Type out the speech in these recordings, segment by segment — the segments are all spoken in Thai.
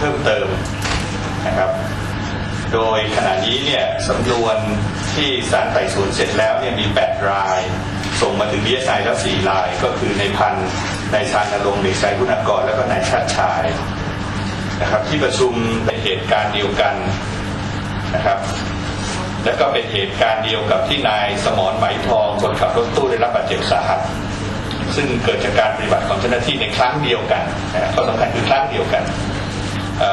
เพิ่มเติมนะครับ โดยขณะนี้เนี่ยสำนวนที่ศาลไต่สวนเสร็จแล้วเนี่ยมี 8 ราย ส่งมาถึงดีเอสไอแล้ว 4 ราย ก็คือในพันนายชานรงค์เด็กชายคุณากร แล้วก็นายชาติชายนะครับที่ประชุมเป็นเหตุการณ์เดียวกันนะครับและก็เป็นเหตุการณ์เดียวกับที่นายสมรไหมทองคนขับรถตู้ได้รับบาดเจ็บสาหัส ซึ่งเกิดจากการปฏิบัติของเจ้าหน้าที่ในครั้งเดียวกันนะครับข้อสำคัญคือครั้งเดียวกัน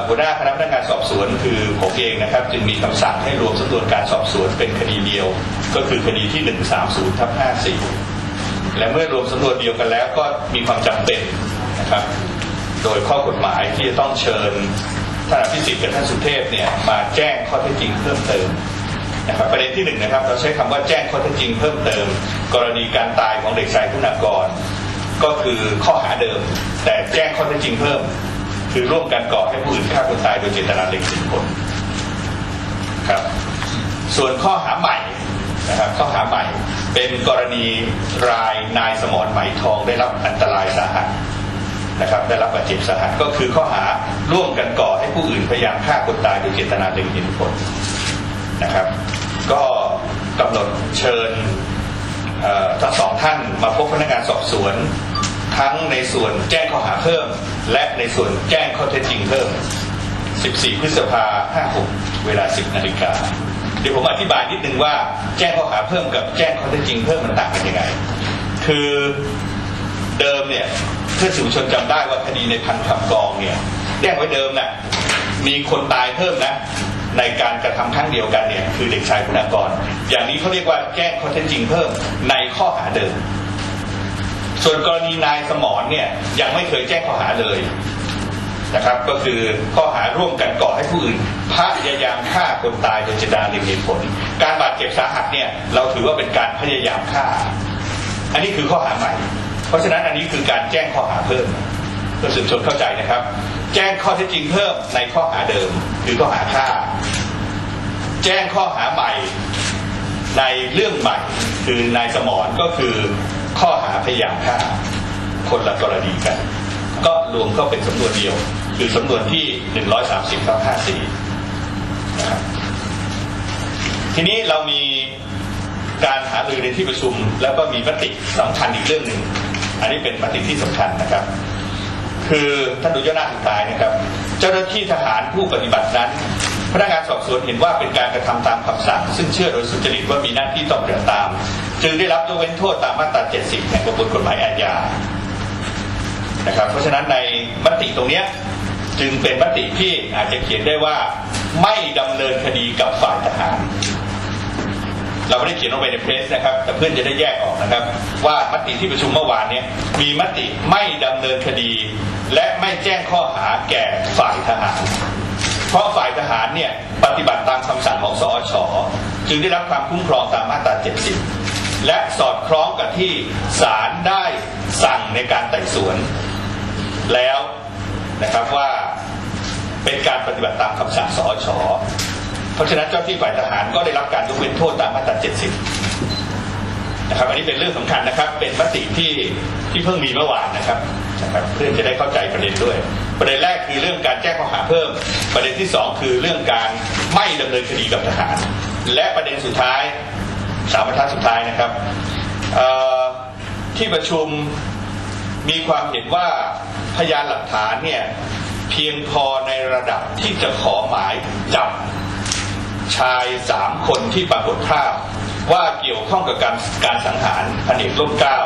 หัวหน้าคณะพนักงานสอบสวนคือผมเองนะครับ จึงมีคำสั่งให้รวมสำนวนการสอบสวนเป็นคดีเดียว ก็คือคดีที่ 130ทับ54 และเมื่อรวมสำนวนเดียวกันแล้วก็มีความจำเป็นนะครับ โดยข้อกฎหมายที่จะต้องเชิญท่านอภิสิทธิ์กับท่านสุเทพเนี่ยมาแจ้งข้อเท็จจริงเพิ่มเติมนะครับประเด็นที่หนึ่งนะครับเราใช้คำว่าแจ้งข้อเท็จจริงเพิ่มเติม กรณีการตายของเด็กชายคุณากร ก็คือข้อหาเดิม แต่แจ้งข้อเท็จจริงเพิ่ม คือร่วมกันก่อให้ผู้อื่นฆ่าคนตายโดยเจตนาเล็งเห็นผลครับ ส่วนข้อหาใหม่นะครับข้อหาใหม่เป็นกรณีรายนายสมรไหมทองได้รับอันตรายสาหัสนะครับได้รับบาดเจ็บสาหัสก็คือข้อหาร่วมกันก่อให้ผู้อื่นพยายามฆ่าคนตายโดยเจตนาเล็งเห็นผลนะครับ ก็กำหนดเชิญทั้งสองท่านมาพบพนักงานสอบสวน ทั้งในส่วนแจ้งข้อหาเพิ่ม และในส่วนแจ้งข้อเท็จจริงเพิ่ม 14 พฤษภา56 เวลา 10 นาฬิกา เดี๋ยวผมอธิบายนิดนึงว่าแจ้งข้อหาเพิ่มกับแจ้งข้อเท็จจริงเพิ่มมันต่างกันยังไง คือเดิมเนี่ยเพื่อสื่อมวลชนจำได้ว่าคดีในพันขับกองเนี่ยแจ้งไว้เดิมน่ะมีคนตายเพิ่มนะในการกระทำครั้งเดียวกันเนี่ยคือเด็กชายคุณากร อย่างนี้เขาเรียกว่าแจ้งข้อเท็จจริงเพิ่มในข้อหาเดิม ส่วนกรณีนายสมรเนี่ยยังไม่เคยแจ้งข้อหาเลยนะครับ ก็คือข้อหาร่วมกันก่อให้ผู้อื่นพยายามฆ่าคนตายโดยเจตนาหรือเหตุผล การบาดเจ็บสาหัสเนี่ยเราถือว่าเป็นการพยายามฆ่า อันนี้คือข้อหาใหม่ เพราะฉะนั้นอันนี้คือการแจ้งข้อหาเพิ่มเพื่อสืบสวนเข้าใจนะครับ แจ้งข้อเท็จจริงเพิ่มในข้อหาเดิมคือข้อหาฆ่า แจ้งข้อหาใหม่ในเรื่องใหม่คือนายสมรก็คือ ข้อหาพยายามฆ่าคนละกรณีกัน ก็รวมเข้าเป็นสำนวนเดียว คือสำนวนที่ 130ทับ54นะครับทีนี้เรามีการหารือในที่ประชุม แล้วก็มีมติสำคัญอีกเรื่องหนึ่ง อันนี้เป็นมติที่สำคัญนะครับ คือท่านดูย่อหน้าสุดท้ายนะครับ เจ้าหน้าที่ทหารผู้ปฏิบัตินั้นพนักงานสอบสวนเห็นว่าเป็นการกระทำตามคำสั่ง ซึ่งเชื่อโดยสุจริตว่ามีหน้าที่ต้องปฏิบัติตาม จึงได้รับยกเว้นโทษตามมาตรา 70 แห่งประมวลกฎหมายอาญานะครับ เพราะฉะนั้นในมติตรงนี้จึงเป็นมติที่อาจจะเขียนได้ว่าไม่ดำเนินคดีกับฝ่ายทหาร เราไม่ได้เขียนลงไปในเพรสนะครับ แต่เพื่อนจะได้แยกออกนะครับ ว่ามติที่ประชุมเมื่อวานนี้มีมติไม่ดำเนินคดี และไม่แจ้งข้อหาแก่ฝ่ายทหาร เพราะฝ่ายทหารเนี่ยปฏิบัติตามคำสั่งของสอชจึงได้รับความคุ้มครองตามมาตรา 70 และสอดคล้องกับที่ศาลได้สั่งในการไต่สวน แล้วนะครับว่าเป็นการปฏิบัติตามคำสั่งสอชเพราะฉะนั้นเจ้าที่ฝ่ายทหารก็ได้รับการยกเว้นโทษตามมาตรา 70 นะครับ อันนี้เป็นเรื่องสำคัญนะครับ เป็นมติที่ที่เพิ่งมีเมื่อวานนะครับนะครับ เพื่อจะได้เข้าใจประเด็นด้วย ประเด็นแรกคือเรื่องการแจ้งข้อหาเพิ่ม ประเด็นที่สองคือเรื่องการไม่ดำเนินคดีกับทหาร และประเด็นสุดท้าย สามบรรทัดสุดท้ายนะครับที่ประชุมมีความเห็นว่าพยานหลักฐานเนี่ยเพียงพอในระดับที่จะขอหมายจับชายสามคนที่ปรากฏภาพว่าเกี่ยวข้องกับการการสังหารพันเอกร่มเกล้า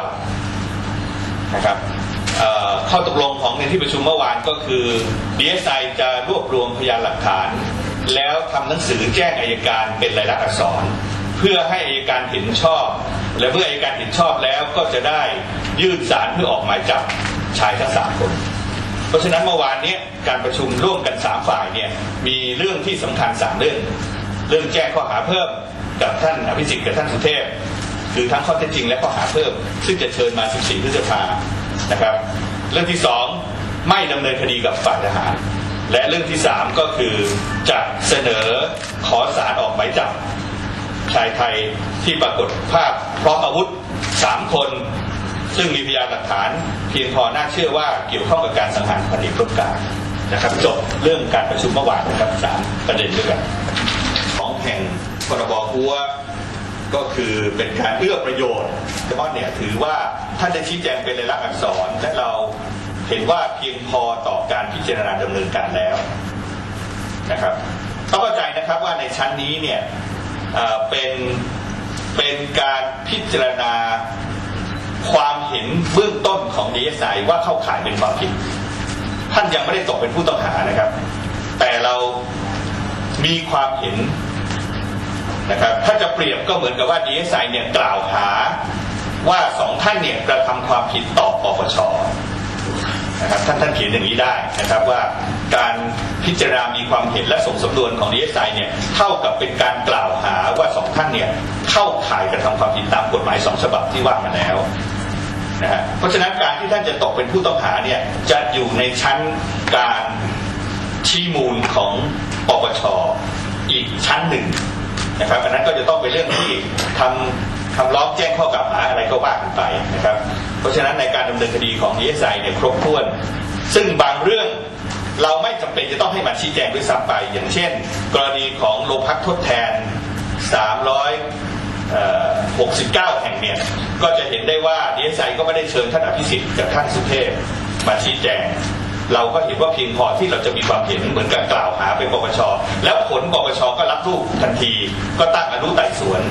นะครับข้อตกลงของในที่ประชุมเมื่อวานก็คือดีเอสไอจะรวบรวมพยานหลักฐาน แล้วทำหนังสือแจ้งอายการเป็นลายลักษณ์อักษร เพื่อให้อายการเห็นชอบ และเมื่ออายการเห็นชอบแล้วก็จะได้ยื่นสารเพื่อออกหมายจับชายทั้งสามคน เพราะฉะนั้นเมื่อวานนี้การประชุมร่วมกันสามฝ่ายเนี่ยมีเรื่องที่สำคัญสามเรื่อง เรื่องแจ้งข้อหาเพิ่มกับท่านอภิสิทธิ์กับท่านสุเทพคือทั้งข้อเท็จจริงและข้อหาเพิ่ม ซึ่งจะเชิญมา 14 พฤษภานะครับ เรื่องที่สองไม่ดำเนินคดีกับฝ่ายทหาร และเรื่องที่สามก็คือจะเสนอขอสารออกหมายจับ ชายไทยที่ปรากฏภาพพร้อมอาวุธสามคน ซึ่งมีพยานหลักฐาน เพียงพอน่าเชื่อว่าเกี่ยวข้องกับการสังหารพันเอกร่มกานะครับจบเรื่องการประชุมเมื่อวานนะครับสามประเด็นด้วยกันของแห่งพรบหัวก็คือเป็นการเอื้อประโยชน์เฉพาะเนี่ยถือว่าท่านได้ชี้แจงเป็นลายลักษณ์อักษรและเราเห็นว่าเพียงพอต่อการพิจารณาดำเนินการแล้วนะครับต้องเข้าใจนะครับว่าในชั้นนี้เนี่ย เป็นเป็นการพิจารณาความเห็นเบื้องต้นของ DSI ว่าเข้าข่ายเป็นความผิด ท่านยังไม่ได้ตกเป็นผู้ต้องหานะครับ แต่เรามีความเห็นนะครับถ้าจะเปรียบก็เหมือนกับว่า DSI เนี่ยกล่าวหาว่าสองท่านเนี่ยกระทำความผิดต่อปปช นะครับท่านท่านเขียนอย่างนี้ได้นะครับว่าการพิจารณามีความเห็นและส่งสำนวนของ DSI เนี่ยเท่ากับเป็นการกล่าวหาว่าสองท่านเนี่ยเข้าข่ายกระทำความผิดตามกฎหมายสองฉบับที่ว่ามาแล้วนะฮะเพราะฉะนั้นการที่ท่านจะตกเป็นผู้ต้องหาเนี่ยจะอยู่ในชั้นการชี้มูลของปปชอีกชั้นหนึ่งนะครับอันนั้นก็จะต้องเป็นเรื่องที่ทำคำร้องแจ้งข้อกล่าวหาอะไรก็ว่ากันไปนะครับ เพราะฉะนั้นในการดำเนินคดีของ DSI เนี่ยครบถ้วน ซึ่งบางเรื่องเราไม่จำเป็นจะต้องให้มาชี้แจงด้วยซ้ำไป อย่างเช่น กรณีของโรงพักทดแทน 369 แห่งเนี่ย ก็จะเห็นได้ว่าดีเอสไอก็ไม่ได้เชิญท่านอภิสิทธิ์กับท่านสุเทพมาชี้แจง เราก็เห็นว่าเพียงพอที่เราจะมีความเห็นเหมือนกับกล่าวหาไปปปช แล้วผลปปชก็รับรูปทันที ก็ตั้งอนุไต่สวน